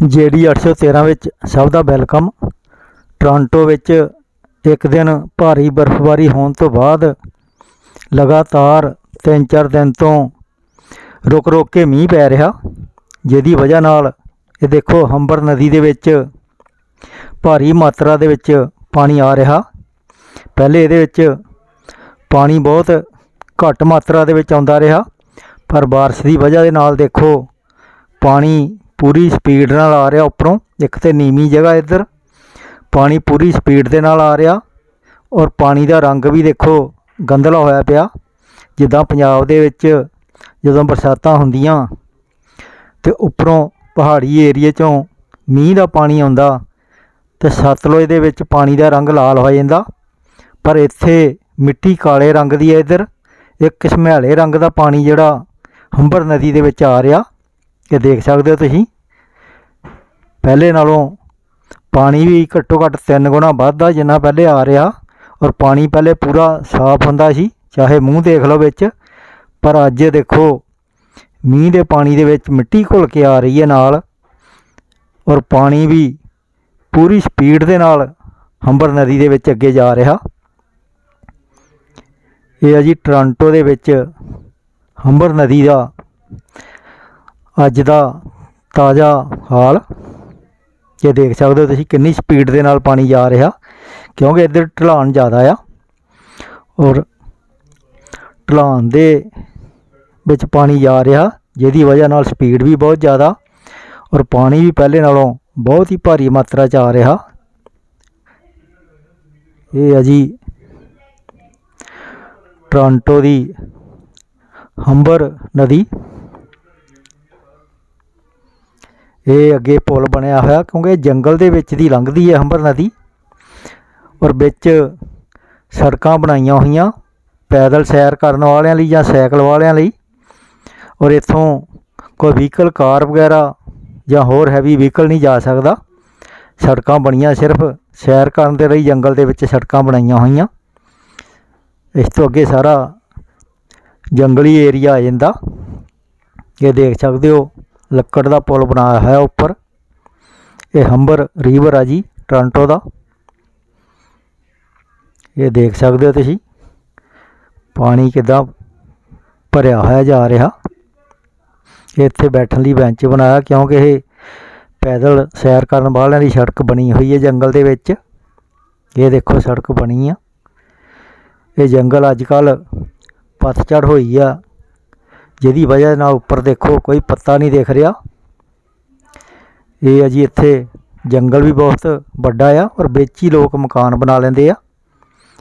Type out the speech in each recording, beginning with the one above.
GD 813 ਵਿੱਚ ਸਭ ਦਾ welcome. Toronto ਵਿੱਚ ਇੱਕ ਦਿਨ ਭਾਰੀ ਬਰਫ਼ਬਾਰੀ ਹੋਣ ਤੋਂ ਬਾਅਦ ਲਗਾਤਾਰ 3-4 ਦਿਨ ਤੋਂ ਰੁਕ ਰੁਕ ਕੇ ਮੀਂਹ ਪੈ ਰਿਹਾ, ਜਿਹਦੀ ਵਜ੍ਹਾ ਨਾਲ ਇਹ ਦੇਖੋ ਹੰਬਰ ਨਦੀ ਦੇ ਵਿੱਚ ਭਾਰੀ ਮਾਤਰਾ ਦੇ ਵਿੱਚ ਪਾਣੀ ਆ ਰਿਹਾ। ਪਹਿਲੇ ਇਹਦੇ ਵਿੱਚ ਪਾਣੀ ਬਹੁਤ ਘੱਟ ਮਾਤਰਾ ਦੇ ਵਿੱਚ ਆਉਂਦਾ ਰਿਹਾ, ਪਰ ਬਾਰਿਸ਼ ਦੀ ਵਜ੍ਹਾ ਦੇ ਨਾਲ ਦੇਖੋ ਪਾਣੀ ਪੂਰੀ ਸਪੀਡ ਨਾਲ ਆ ਰਿਹਾ ਉੱਪਰੋਂ, ਇੱਕ ਤੇ ਨੀਵੀਂ ਜਗ੍ਹਾ ਇੱਧਰ, ਪਾਣੀ ਪੂਰੀ ਸਪੀਡ ਦੇ ਨਾਲ ਆ ਰਿਹਾ ਔਰ ਪਾਣੀ ਦਾ ਰੰਗ ਵੀ ਦੇਖੋ ਗੰਧਲਾ ਹੋਇਆ ਪਿਆ, ਜਿੱਦਾਂ ਪੰਜਾਬ ਦੇ ਵਿੱਚ ਜਦੋਂ ਬਰਸਾਤਾਂ ਹੁੰਦੀਆਂ ਤੇ ਉੱਪਰੋਂ ਪਹਾੜੀ ਏਰੀਏ ਚੋਂ ਮੀਂਹ ਦਾ ਪਾਣੀ ਆਉਂਦਾ ਤੇ ਸਤਲੁਜ ਦੇ ਵਿੱਚ ਪਾਣੀ ਦਾ ਰੰਗ ਲਾਲ ਹੋ ਜਾਂਦਾ, ਪਰ ਇੱਥੇ ਮਿੱਟੀ ਕਾਲੇ ਰੰਗ ਦੀ ਹੈ ਇੱਧਰ, ਇੱਕ ਘਸਮਿਆਲੇ ਰੰਗ ਦਾ ਪਾਣੀ ਜਿਹੜਾ ਹੰਬਰ ਨਦੀ ਦੇ ਵਿੱਚ ਆ ਰਿਹਾ ਇਹ ਦੇਖ ਸਕਦੇ ਹੋ ਤੁਸੀਂ। ਪਹਿਲੇ ਨਾਲੋਂ ਪਾਣੀ ਵੀ ਘੱਟੋ ਘੱਟ 3 ਗੁਣਾ ਵੱਧਦਾ ਜਿੰਨਾ ਪਹਿਲੇ ਆ ਰਿਹਾ। ਔਰ ਪਾਣੀ ਪਹਿਲੇ ਪੂਰਾ ਸਾਫ਼ ਹੁੰਦਾ ਸੀ, ਚਾਹੇ ਮੂੰਹ ਦੇਖ ਲਓ ਵਿੱਚ। ਪਰ ਅੱਜ ਦੇਖੋ, ਮੀਂਹ ਦੇ ਪਾਣੀ ਦੇ ਵਿੱਚ ਮਿੱਟੀ ਘੁਲ ਕੇ ਆ ਰਹੀ ਹੈ ਨਾਲ। ਔਰ ਪਾਣੀ ਵੀ ਪੂਰੀ ਸਪੀਡ ਦੇ ਨਾਲ ਹੰਬਰ ਨਦੀ ਦੇ ਵਿੱਚ ਅੱਗੇ ਜਾ ਰਿਹਾ। ਇਹ ਹੈ ਜੀ ਟੋਰਾਂਟੋ ਦੇ ਵਿੱਚ ਹੰਬਰ ਨਦੀ ਦਾ ਅੱਜ ਦਾ ਤਾਜ਼ਾ ਹਾਲ। ਇਹ ਦੇਖ ਸਕਦੇ ਹੋ ਤੁਸੀਂ ਕਿੰਨੀ ਸਪੀਡ ਦੇ ਨਾਲ ਪਾਣੀ ਜਾ ਰਿਹਾ, ਕਿਉਂਕਿ ਇੱਧਰ ਢਲਾਨ ਜ਼ਿਆਦਾ ਆ ਔਰ ਢਲਾਨ ਦੇ ਵਿੱਚ ਪਾਣੀ ਜਾ ਰਿਹਾ, ਜਿਹਦੀ ਵਜ੍ਹਾ ਨਾਲ ਸਪੀਡ ਵੀ ਬਹੁਤ ਜ਼ਿਆਦਾ ਔਰ ਪਾਣੀ ਵੀ ਪਹਿਲੇ ਨਾਲੋਂ ਬਹੁਤ ਹੀ ਭਾਰੀ ਮਾਤਰਾ 'ਚ ਆ ਰਿਹਾ। ਇਹ ਹੈ ਜੀ ਟੋਰਾਂਟੋ ਦੀ ਹੰਬਰ ਨਦੀ। ਇਹ ਅੱਗੇ ਪੁਲ ਬਣਿਆ ਹੋਇਆ, ਕਿਉਂਕਿ ਜੰਗਲ ਦੇ ਵਿੱਚ ਦੀ ਲੰਘਦੀ ਹੈ ਅੰਬਰ ਨਦੀ। ਔਰ ਵਿੱਚ ਸੜਕਾਂ ਬਣਾਈਆਂ ਹੋਈਆਂ, ਪੈਦਲ ਸੈਰ ਕਰਨ ਵਾਲਿਆਂ ਲਈ ਜਾਂ ਸਾਈਕਲ ਵਾਲਿਆਂ ਲਈ। ਔਰ ਇੱਥੋਂ ਕੋਈ ਵਹੀਕਲ ਕਾਰ ਵਗੈਰਾ ਜਾਂ ਹੋਰ ਹੈਵੀ ਵਹੀਕਲ ਨਹੀਂ ਜਾ ਸਕਦਾ। ਸੜਕਾਂ ਬਣੀਆਂ ਸਿਰਫ ਸੈਰ ਕਰਨ ਦੇ ਲਈ ਜੰਗਲ ਦੇ ਵਿੱਚ ਸੜਕਾਂ ਬਣਾਈਆਂ ਹੋਈਆਂ। ਇਸ ਤੋਂ ਅੱਗੇ ਸਾਰਾ ਜੰਗਲੀ ਏਰੀਆ ਆ ਜਾਂਦਾ। ਇਹ ਦੇਖ ਸਕਦੇ ਹੋ ਲੱਕੜ ਦਾ ਪੁਲ ਬਣਾਇਆ ਹੋਇਆ ਉੱਪਰ। ਇਹ ਹੰਬਰ ਰੀਵਰ ਆ ਜੀ, ਟੋਰਾਂਟੋ ਦਾ। ਇਹ ਦੇਖ ਸਕਦੇ ਹੋ ਤੁਸੀਂ, ਪਾਣੀ ਕਿਦਾਂ ਭਰਿਆ ਹੋਇਆ ਜਾ ਰਿਹਾ। ਇੱਥੇ ਬੈਠਣ ਲਈ ਬੈਂਚ ਬਣਾਇਆ, ਕਿਉਂਕਿ ਇਹ ਪੈਦਲ ਸੈਰ ਕਰਨ ਵਾਲਿਆਂ ਦੀ ਸੜਕ ਬਣੀ ਹੋਈ ਹੈ ਜੰਗਲ ਦੇ ਵਿੱਚ। ਇਹ ਦੇਖੋ ਸੜਕ ਬਣੀ ਆ। ਇਹ ਜੰਗਲ ਅੱਜ ਕੱਲ ਪਤਝੜ ਹੋਈ ਆ। ਜਿਹਦੀ ਵਜ੍ਹਾ ਨਾਲ ਉੱਪਰ ਦੇਖੋ ਕੋਈ ਪੱਤਾ ਨਹੀਂ ਦਿਖ ਰਿਹਾ। ਇਹ ਆ ਜੀ ਇੱਥੇ ਜੰਗਲ ਵੀ ਬਹੁਤ ਵੱਡਾ ਆ ਔਰ ਵਿੱਚ ਹੀ ਲੋਕ ਮਕਾਨ ਬਣਾ ਲੈਂਦੇ ਆ।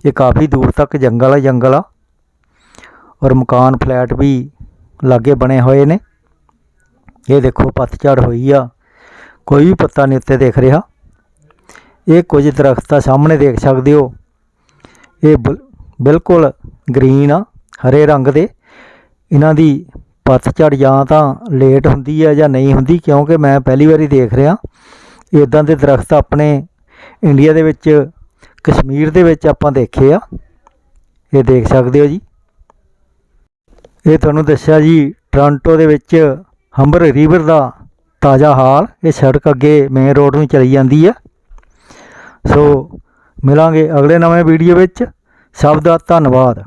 ਇਹ ਕਾਫੀ ਦੂਰ ਤੱਕ ਜੰਗਲ ਆ ਜੰਗਲ ਆ। ਔਰ ਮਕਾਨ ਫਲੈਟ ਵੀ ਲਾਗੇ ਬਣੇ ਹੋਏ ਨੇ। ਇਹ ਦੇਖੋ ਪਤਝੜ ਹੋਈ ਆ। ਕੋਈ ਵੀ ਪੱਤਾ ਨਹੀਂ ਉੱਤੇ ਦਿਖ ਰਿਹਾ। ਇਹ ਕੁਝ ਦਰਖਤ ਆ, ਸਾਹਮਣੇ ਦੇਖ ਸਕਦੇ ਹੋ। ਇਹ ਬਿਲਕੁਲ ਗ੍ਰੀਨ ਆ, ਹਰੇ ਰੰਗ ਦੇ। ਇਹਨਾਂ ਦੀ ਪਤਝੜ ਜਾਂ ਤਾਂ ਲੇਟ ਹੁੰਦੀ ਹੈ ਜਾਂ ਨਹੀਂ ਹੁੰਦੀ, ਕਿਉਂਕਿ ਮੈਂ ਪਹਿਲੀ ਵਾਰੀ ਦੇਖ ਰਿਹਾ। ਇਦਾਂ ਦੇ ਦਰਖਤ ਆਪਣੇ ਇੰਡੀਆ ਦੇ ਵਿੱਚ, ਕਸ਼ਮੀਰ ਦੇ ਵਿੱਚ ਆਪਾਂ ਦੇਖੇ ਆ। ਇਹ ਦੇਖ ਸਕਦੇ ਹੋ ਜੀ। ਇਹ ਤੁਹਾਨੂੰ ਦੱਸਿਆ ਜੀ ਟੋਰਾਂਟੋ ਦੇ ਵਿੱਚ ਹੰਬਰ ਰਿਵਰ ਦਾ ਤਾਜ਼ਾ ਹਾਲ, ਇਹ ਸੜਕ ਅੱਗੇ ਮੇਨ ਰੋਡ ਨੂੰ ਚਲੀ ਜਾਂਦੀ ਹੈ। ਸੋ ਮਿਲਾਂਗੇ ਅਗਲੇ ਨਵੇਂ ਵੀਡੀਓ ਵਿੱਚ। ਸਭ ਦਾ ਧੰਨਵਾਦ।